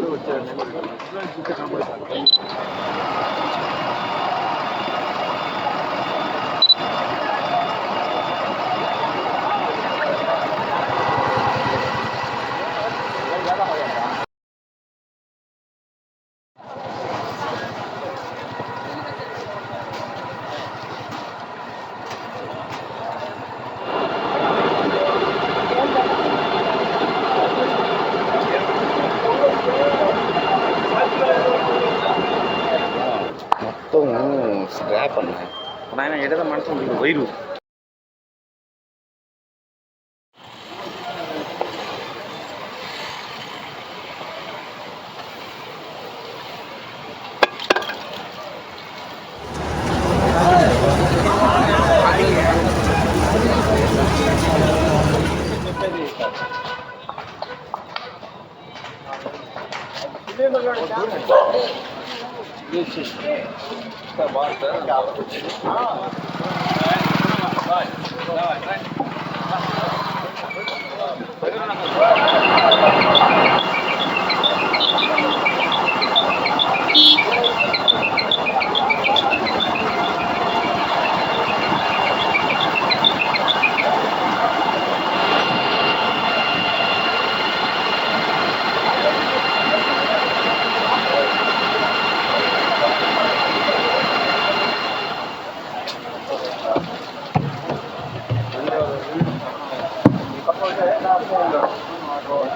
都见了，不然你可怎么想？எப்பவும் draw பண்ணேன் நான் எழுத மனசு உங்களுக்கு வயிறும் Thank you. está morta.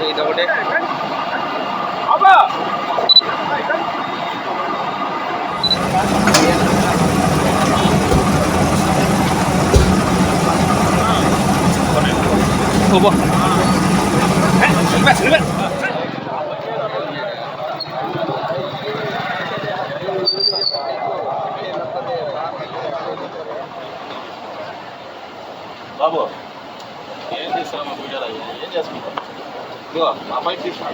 వస్తుంది ఇదొకటే బాబు ఏం చేస్తామా పూజలు అయ్యి? ఏం చేసుకుంటాం A lá vai fechar.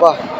Bye.